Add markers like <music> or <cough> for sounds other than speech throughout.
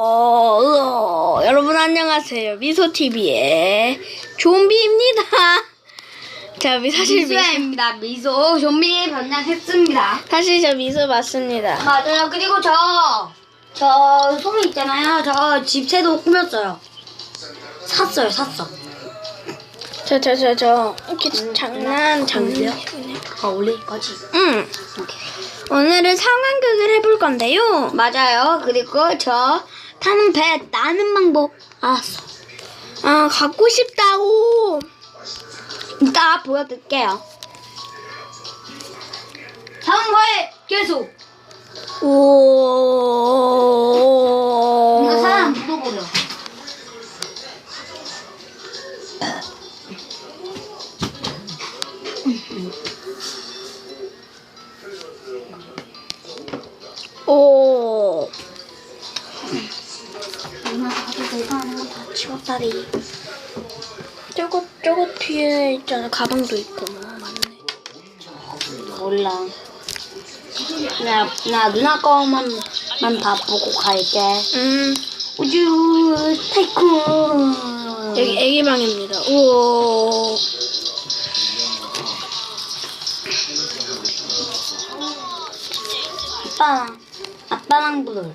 어, 어, 여러분 안녕하세요. 미소TV의 좀비입니다. <laughs> 자, 미- 사실 미소, 미소입니다. 미소 좀비 변장했습니다. 사실 저 미소 맞습니다. 맞아요. 그리고 저, 저 소미 있잖아요. 저 집채도 꾸몄어요. 샀어요, 샀어. 저, 저, 저, 저, 이렇게 음. 장난, 장난. 아, 올릴 거지. 응. 오케이. 오늘은 상황극을 해볼 건데요. 맞아요. 그리고 저 타는 배 나는 방법. 알았어. 아 갖고 싶다고. 이따 보여드릴게요. 다음 거에 계속. 오. 보따리. 저거 저거 뒤에 있잖아. 가방도 있고 맞네. 몰라. 나, 나 누나 거만 만 다 보고 갈게. 음. 우주 타이쿤. 여기 애기방입니다. 우와. 아빠랑 아빠랑 부를.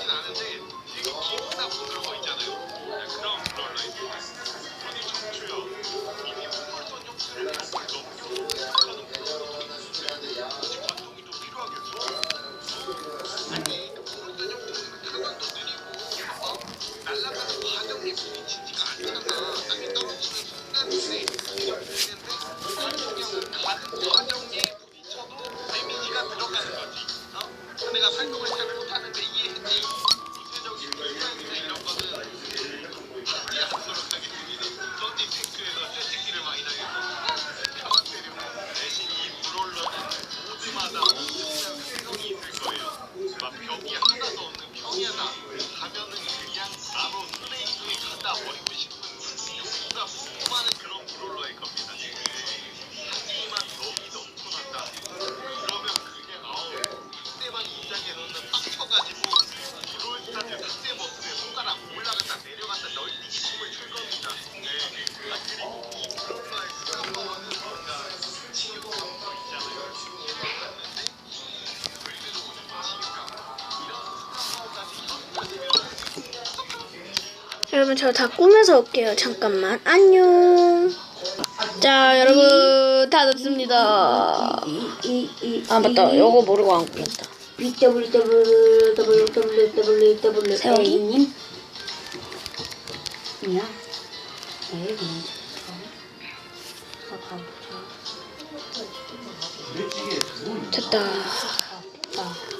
알진 않은데 이게 기분나 부드러운 거 있잖아요. 그런 그런 라이브. 아니 정주영 이미 풀물던 형수를 봤어. 여러분 저 다 꾸며서 올게요. 잠깐만. 안녕. 자 여러분 다 덥습니다. 아 맞다. 요거 모르고 안 꾸몄다. 세월이님. 야. 됐다.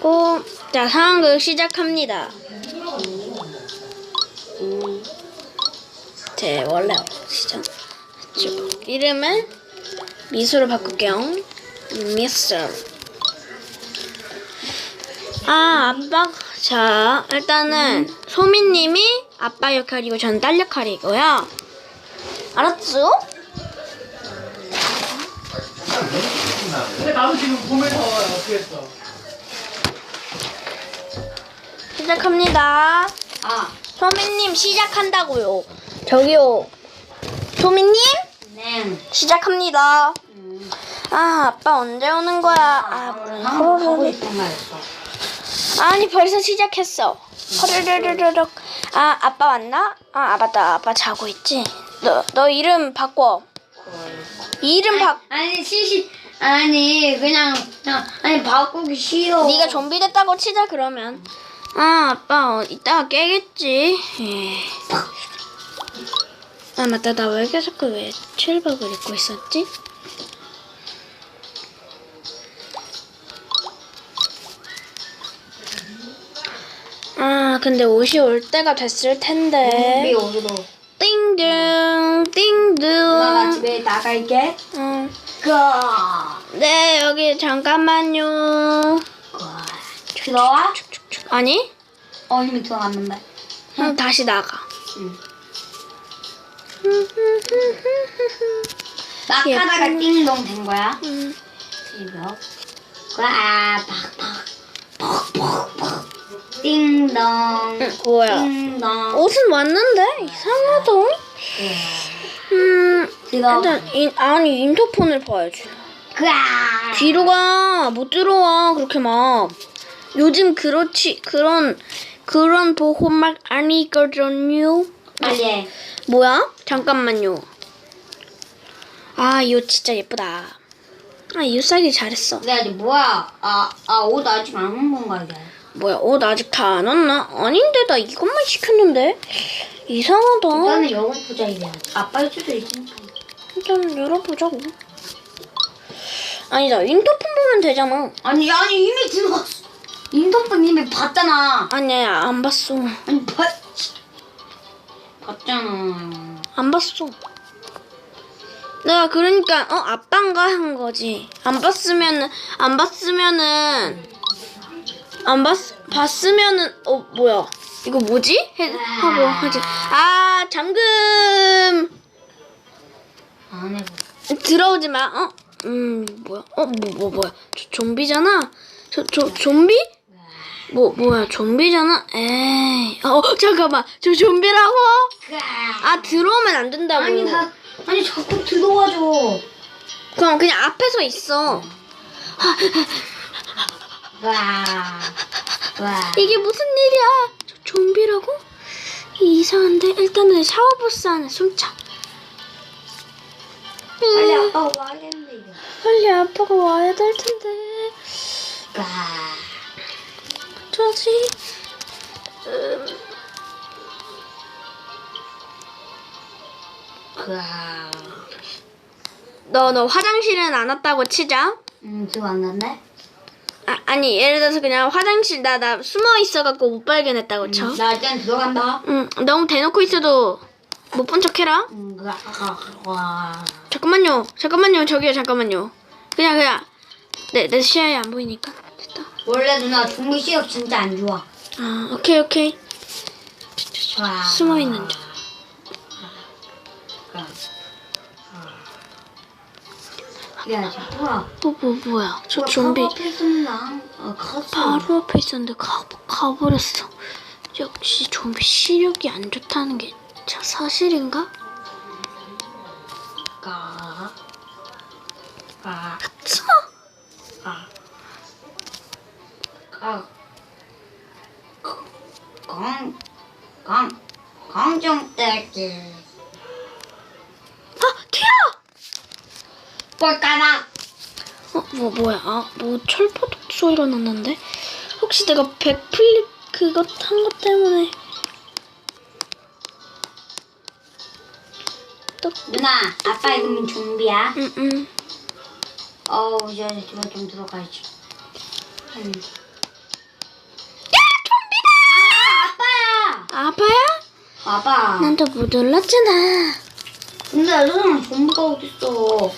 고. 자 상황극 시작합니다. 음. 제 원래 시죠 이름은 미수로 바꿀게요. 미스. 아, 아빠. 자, 일단은 음. 소민님이 아빠 역할이고 저는 딸 역할이고요. 알았죠? 근데 나도 지금 보면서 어떻게 했어? 시작합니다. 아. 소민님 시작한다고요. 저기요. 소민님 네. 시작합니다. 아, 아빠 언제 오는 거야? 아, 말 있어. 아니 벌써 시작했어. 허르르르르륵. 아 아빠 왔나? 아 맞다 아빠 자고 있지. 너 너 이름 바꿔. 이름 바. 아니 시시 아니 그냥 그냥 아니 바꾸기 싫어. 네가 좀비 됐다고 치자 그러면. 아 아빠 어, 이따가 깨겠지. 예. 아 맞다 나 왜 계속 왜 칠박을 입고 있었지? 아 근데 옷이 올 때가 됐을 텐데. 어디로? 띵둥 띵둥. 엄마가 집에 나갈게. 응. 가. 네 여기 잠깐만요. 들어와? 아니? 어 이미 들어갔는데. 응, 다시 나가. 응. 막 하다가 띵동 된 거야. 음. 이거. 와, 팍팍, 팍팍팍. 띵동, 응, 뭐야? 띵동. 옷은 왔는데 이상하다. 음, 들어. 일단 인, 아니 인터폰을 봐야지. 그아. 뒤로 가. 못 들어와. 그렇게 막. 요즘 그렇지 그런 그런 보호막 아니거든요. 해. 뭐야? 잠깐만요. 아, 이옷 진짜 예쁘다. 아, 이옷 사기 잘했어. 근데 아직 뭐야? 아, 아, 옷 아직 안 온 건가, 이게? 뭐야, 옷 아직 다 안 왔나? 아닌데, 나 이것만 시켰는데? 이상하다. 일단은 열어보자, 이게. 아빠일 수도 있으니까. 일단 열어보자고. 아니다, 인터폰 보면 되잖아. 아니, 아니, 이미 들어갔어. 인터폰 이미 봤잖아. 아니야, 안 봤어. 아니, 봤. 봤잖아. 안 봤어. 내가 그러니까, 어, 아빠인가 한 거지. 안 봤으면은, 안 봤으면은, 안 봤, 봤으면은, 어, 뭐야. 이거 뭐지? 해, 하고 하지. 아, 잠금! 안 해. 들어오지 마. 어? 음, 뭐야? 어, 뭐, 뭐, 뭐야? 저, 좀비잖아? 저, 저, 좀비? 뭐, 뭐야, 좀비잖아? 에이. 어, 잠깐만. 저 좀비라고? 아, 들어오면 안 된다고. 아니, 나, 아니, 자꾸 들어와줘. 그럼 그냥 앞에서 있어. 와. 와. 이게 무슨 일이야? 저 좀비라고? 이상한데? 일단은 샤워부스 안에 숨자. 빨리 음, 아빠가 와야겠는데, 이거. 빨리 아빠가 와야 될 텐데. 와. 어쩌지? 음. 너, 너 화장실은 안 왔다고 치자. 음, 들어왔는데? 아, 아니, 예를 들어서 그냥 화장실 나, 나 숨어 있어갖고 못 발견했다고 쳐. 나 일단 들어간다. 응, 너무 대놓고 있어도 못 본 척 해라. 음, 그아. 와. 잠깐만요. 잠깐만요. 저기요. 잠깐만요. 그냥 그냥 내 내 시야에 안 보이니까. 원래 누나 종이 시력 진짜 안 좋아. 아 오케이 오케이. 와. 숨어 있는 중. 야, 뭐야? 뭐, 뭐 뭐야? 저 좀비 바로 앞에 있었나? 아, 갔어. 바로 앞에 있었는데 가 가버렸어. 역시 좀비 시력이 안 좋다는 게 자, 사실인가? 가. 가. 차. 가. 강. 강. 강정떼기. 아 튀어! 꼴까나. 어 뭐 뭐야? 아 뭐 철포독 소리가 났는데 혹시 내가 백플립 그거 한것 때문에 또 누나, 아빠 이름은 좀비야. 응 응. 어우, 이제 집에 좀 들어가야지. 음. 아, 아빠야! 아빠. 난또못 놀랐잖아. 근데 세상에 좀비가 어딨어.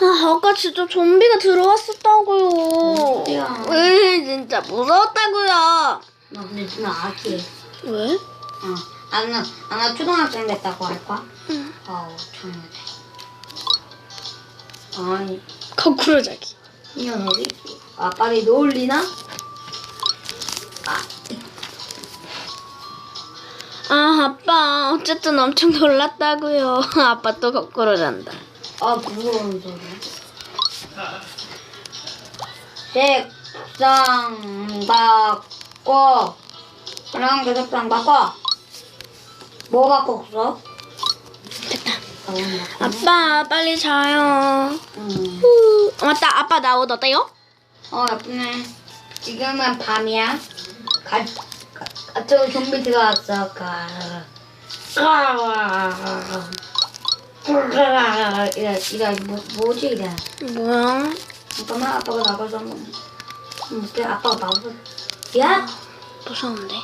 아, 아까 진짜 좀비가 들어왔었다고요. 소리야? 으, 진짜 무서웠다고요. 나 근데 지금 아기해. 왜? 어. 아나 아나 초등학생 됐다고 할 거야? 응. 아우 참네. 아니 거꾸로 자기. 이 녀석이 아빠를 놀리나? 아 아, 아빠. 어쨌든 엄청 놀랐다고요. <laughs> 아빠 또 거꾸로 잔다. 아, 무서운 소리야. 색상 바꿔. 그냥 그 색상 바꿔. 뭐 바꿨어? 됐다. 어, 아빠, 빨리 자요. 음. 후. 어, 맞다. 아빠 나 옷 어때요? 어, 예쁘네. 지금은 밤이야. 가, 가, 가, 저 좀비 들어왔어. 이래, 이래, 뭐, 뭐지, 이래. 뭐야? 잠깐만, 아빠가 나가서 한번. 음, 그래, 아빠가 나가서. 야! 무서운데.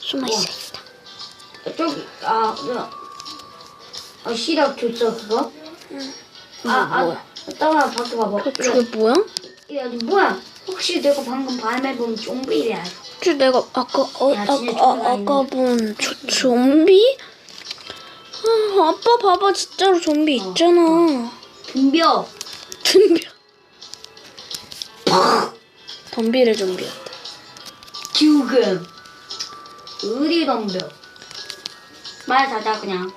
숨어 있어야겠다. 저기, 아, 야. 아, 시력 줬어, 그거? 응. 아, 아, 뭐야? 따라 밖에 봐봐. 그, 저게 뭐야? 야, 야, 뭐야? 혹시 내가 방금 밤에 본 좀비래? 저 내가 아까 어, 야, 아, 진짜 아, 아까 본 저, 좀비? 아, 아빠 봐봐 진짜로 좀비 어. 있잖아. 덤벼. 덤벼. 덤비를 좀비였다. 죽음. 어디 덤벼? 말 자자 그냥.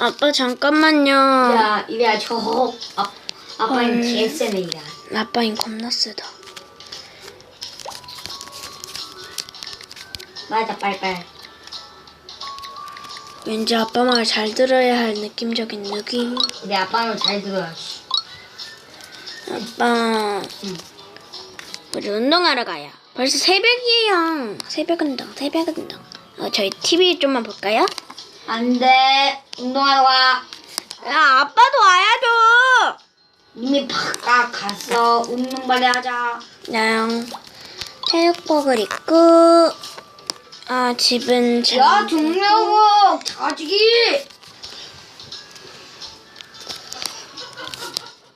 아빠 잠깐만요. 야, 이래야 저 아, 아빠는 헐. 이래. 아빠인 겁나 세다. 맞아, 빨빨. 왠지 아빠 말잘 들어야 할 느낌적인 느낌. 우리 아빠는 잘 들어야. 씨. 아빠, 응. 우리 운동하러 가요. 벌써 새벽이에요. 새벽 운동, 새벽 운동. 어, 저희 TV 좀만 볼까요? 안 돼. 운동하러 와. 야, 아빠도 와야죠. 이미 바깥 갔어. 운동 빨리 하자. 그냥 체육복을 입고 아 집은 잘 야, 종려고 자지기.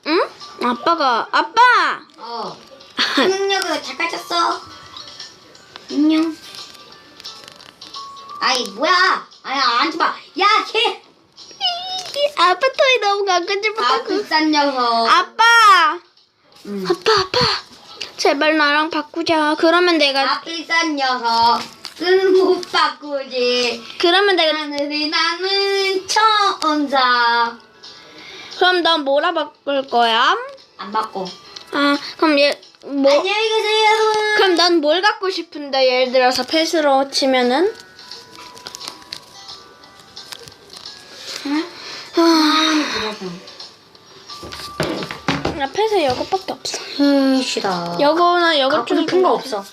응? 아빠가 아빠 어. 잘 가졌어. 안녕. 아이 뭐야? 아야 앉지 마. 야 걔. 아빠 토이 너무 갖고 아 싶었다고 비싼 녀석. 아빠 응. 아빠 아빠 제발 나랑 바꾸자 그러면 내가 아 비싼 녀석. 끈못 바꾸지. 그러면 내가 하늘이 나는 천사. 그럼 난 뭐라 바꿀 거야? 안 바꿔. 아 그럼 얘 뭐 안녕히 계세요. 그럼 난뭘 갖고 싶은데 예를 들어서 펫으로 치면은 나 펫에 이것밖에 없어 음 싫어. 여거나 이것 갖고 중에 싶은 거 없어.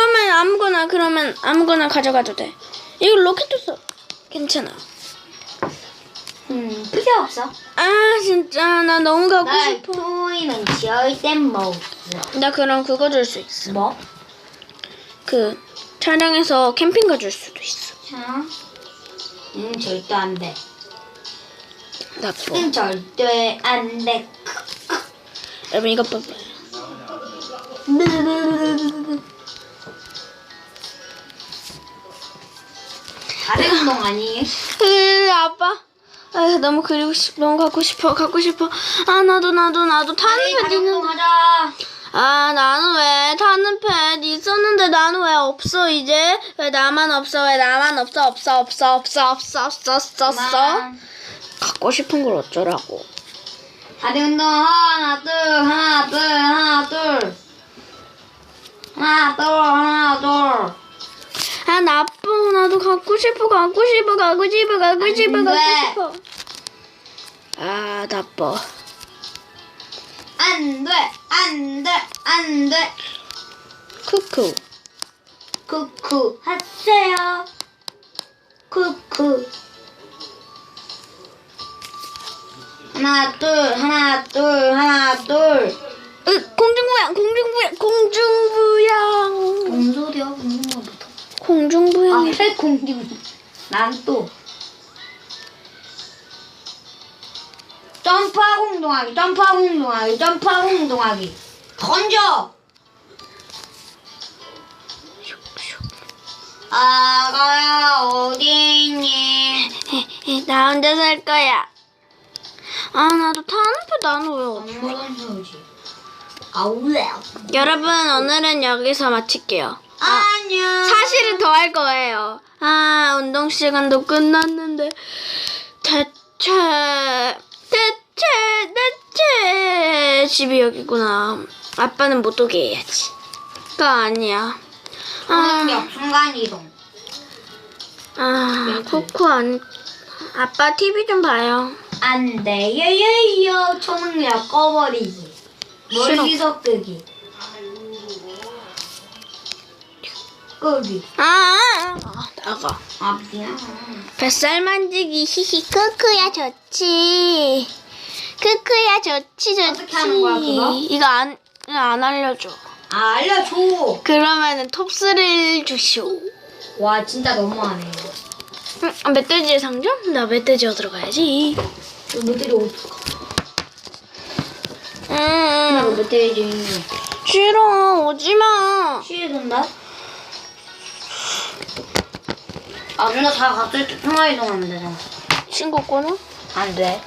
그러면 아무거나 그러면 아무거나 가져가도 돼. 이거 로켓도 써. 괜찮아. 음 필요 없어. 아 진짜 나 너무 갖고 나 싶어. 토이는 절대 못. 나 그럼 그거 줄 수 있어. 뭐? 그 차량에서 캠핑 가줄 수도 있어. 자. 응 절대 안 돼. 나빠. 응 절대 안 돼. 여러분 이거 봐봐. 발행 운동 아니에요? <laughs> 아빠. 아, 너무 그리고 싶, 너무 갖고 싶어, 갖고 싶어. 아, 나도, 나도, 나도 타는 패드 있는데. 하자. 아, 나는 왜 타는 패드 있었는데 나는 왜 없어, 이제? 왜 나만 없어, 왜 나만 없어, 없어, 없어, 없어, 없어, 없어, 없어, 없어. 갖고 싶은 걸 어쩌라고. 발행 운동 하나, 둘, 하나, 둘, 하나, 둘. 하나, 둘, 하나, 둘. 아 나빠 나도 갖고 싶어 갖고 싶어 갖고 싶어 갖고 안 싶어 돼. 갖고 싶어 아 나빠 안 돼, 안 돼, 안 돼. 쿠쿠 쿠쿠 하세요. 쿠쿠. 하나 둘 하나 둘 하나 둘. 으 공중부양 공중부양 공중부양 뭔 소리야? 말부터? 공중부양이 아왜 공중? 난 또. 점프하고 운동하기, 점프하고 운동하기, 점프하고 운동하기. 던져! 아가야, 어디 있니? 나 혼자 살 거야. 아, 나도 타는데 나는 왜 없어? 아우래. 여러분, 오늘은 여기서 마칠게요. 아, 안녕. 사실은 더 할 거예요. 아, 운동 시간도 끝났는데, 대체, 대체, 대체, 집이 여기구나. 아빠는 못 오게 해야지. 또 아니야. 아, 초능력 순간 이동. 아, 코코 안, 아빠 TV 좀 봐요. 안 돼, 요요요. 초능력 꺼버리기. 멀리서 끄기. 끄기. 아, 아, 나가. 아, 미안. 뱃살 만지기 히히 크크야 좋지 크크야 좋지 좋지 어떻게 하는 거야, 그거? 이거 안, 이거 안 알려줘 아, 알려줘. 그러면은 톱스를 주시오 와, 진짜 너무하네. 응, 아, 멧돼지의 상점? 나 멧돼지 얻으러 가야지 너 멧돼지 어떡하? 음, 너 멧돼지. 싫어 오지마 취해준다? 아, 누나 다 갔을 때 통화이동하면 되잖아. 친구 끊어? 안 돼.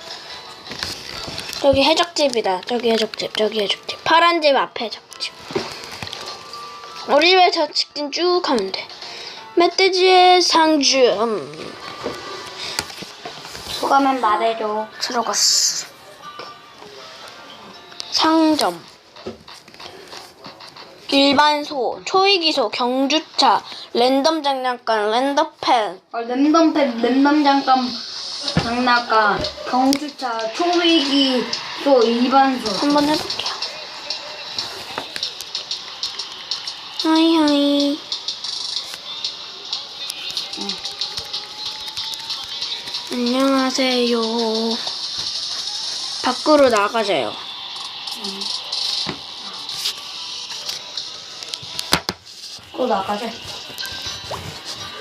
저기 해적집이다 저기 해적집 저기 해적집 파란 집 앞에 해적집 우리 집에서 직진 쭉 가면 돼 멧돼지의 상점 소감은 말해줘. 들어갔어. 상점. 일반소, 초이기소, 경주차, 랜덤 장난감, 랜덤펜. 아, 랜덤팩, 랜덤 잠깐 장난감, 경주차, 초위기, 또 일반소. 한번 해볼게요. 하이 하이. 안녕하세요. 밖으로 나가자요. 또 나가자.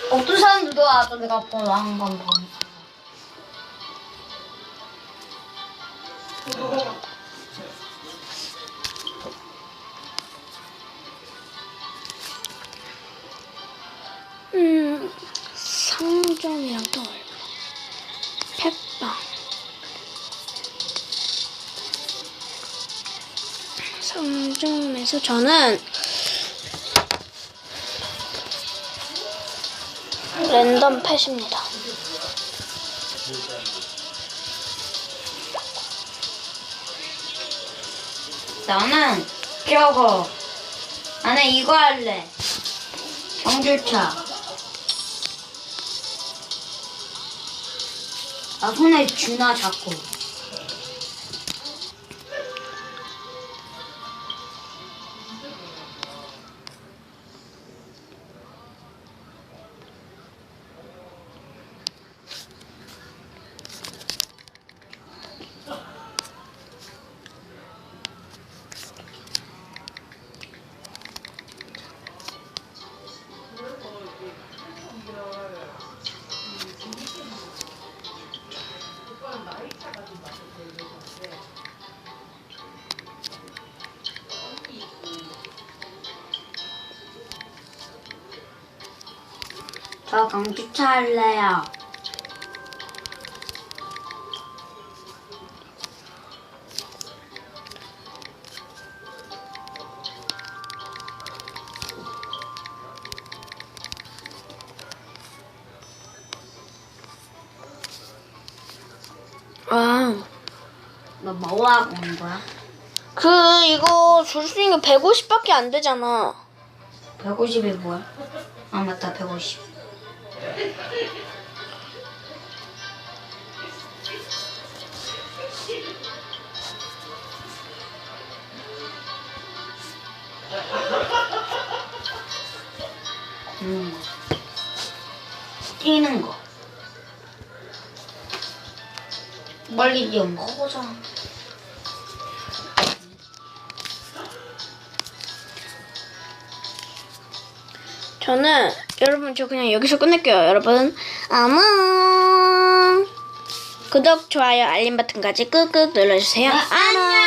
어떤 사람들도 와서 내가 번호 한번 봐. 음, 얼마? 펫빵. 상점에서 저는 랜덤 펫입니다. 나는 저거. 나는 이거 할래. 경주차. 나 손에 쥐나 자꾸. 저 경주차 할래요. 아, 너 뭐 하고 온 거야? 그 이거 줄 수 있는 게 150밖에 안 되잖아. 150이 뭐야? 아 맞다 150. 뛰는 거. 보자. 저는 여러분 저 그냥 여기서 끝낼게요. 여러분 안녕. 구독, 좋아요, 알림 버튼까지 꾹꾹 눌러주세요. 안녕.